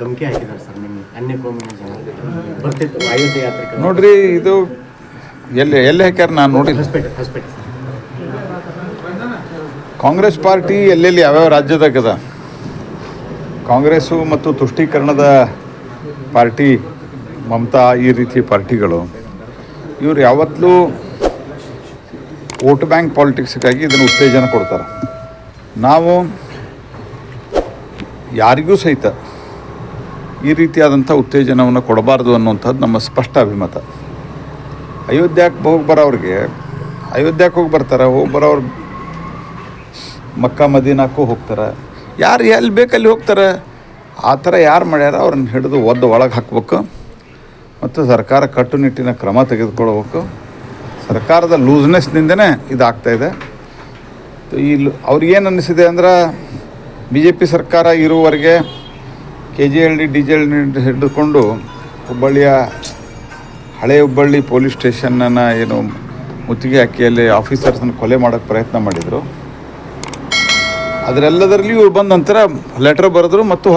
ಧಮಕಿ ಹಾಕಿದ್ದಾರೆ ಸರ್ ನಿಮ್ಮ ಅನ್ಯ ಕೋಮಿನ ಜನ ಬರ್ತಿತ್ತು ಅಯೋಧ್ಯೆ ಯಾತ್ರಿಕ ನೋಡ್ರಿ ಇದು ಎಲ್ಲಿ ಎಲ್ಲಿ ಹಾಕ್ಯಾರ ನಾನು ನೋಡಿ ಹೊಸಪೇಟೆ ಹೊಸಪೇಟೆ ಸರ್. ಕಾಂಗ್ರೆಸ್ ಪಾರ್ಟಿ ಎಲ್ಲೆಲ್ಲಿ ಯಾವ್ಯಾವ ರಾಜ್ಯದಾಗ ಅದ? ಕಾಂಗ್ರೆಸ್ಸು ಮತ್ತು ತುಷ್ಟೀಕರಣದ ಪಾರ್ಟಿ ಮಮತಾ ಈ ರೀತಿ ಪಾರ್ಟಿಗಳು. ಇವರು ಯಾವತ್ತಲೂ ವೋಟ್ ಬ್ಯಾಂಕ್ ಪಾಲಿಟಿಕ್ಸ್ಗಾಗಿ ಇದನ್ನು ಉತ್ತೇಜನ ಕೊಡ್ತಾರೆ. ನಾವು ಯಾರಿಗೂ ಸಹಿತ ಈ ರೀತಿಯಾದಂಥ ಉತ್ತೇಜನವನ್ನು ಕೊಡಬಾರ್ದು ಅನ್ನುವಂಥದ್ದು ನಮ್ಮ ಸ್ಪಷ್ಟ ಅಭಿಮತ. ಅಯೋಧ್ಯಕ್ಕೆ ಹೋಗಿ ಬರೋವ್ರಿಗೆ ಅಯೋಧ್ಯಕ್ಕೆ ಹೋಗಿ ಬರ್ತಾರೆ? ಹೋಗಿ ಬರೋರು ಮಕ್ಕ ಮದೀನಾಕ್ಕೂ ಹೋಗ್ತಾರೆ? ಯಾರು ಎಲ್ಲಿ ಬೇಕಲ್ಲಿ ಹೋಗ್ತಾರೆ? ಆ ಥರ ಯಾರು ಮಾಡ್ಯಾರ ಅವ್ರನ್ನ ಹಿಡಿದು ಒದ್ದು ಒಳಗೆ ಹಾಕ್ಬೇಕು. ಮತ್ತು ಸರ್ಕಾರ ಕಟ್ಟುನಿಟ್ಟಿನ ಕ್ರಮ ತೆಗೆದುಕೊಳ್ಬೇಕು ಸರ್ಕಾರದ ಲೂಸ್ನೆಸ್ನಿಂದನೇ ಇದಾಗ್ತಾಯಿದೆ ಈ ಅವ್ರಿಗೇನು ಅನ್ನಿಸಿದೆ ಅಂದ್ರೆ, ಬಿ ಜೆ ಪಿ ಸರ್ಕಾರ ಇರುವವರೆಗೆ K G L D D ಹಿಡಿದುಕೊಂಡು ಹುಬ್ಬಳ್ಳಿಯ ಹಳೆ ಹುಬ್ಬಳ್ಳಿ ಪೊಲೀಸ್ ಸ್ಟೇಷನನ್ನು ಏನು ಮುತ್ತಿಗೆ ಹಾಕಿಯಲ್ಲಿ ಆಫೀಸರ್ಸನ್ನು ಕೊಲೆ ಮಾಡೋಕ್ಕೆ ಪ್ರಯತ್ನ ಮಾಡಿದರು. ಅದರೆಲ್ಲದರಲ್ಲಿ ಇವ್ರು ಬಂದ ನಂತರ ಲೆಟ್ರ್ ಬರೆದ್ರು ಮತ್ತು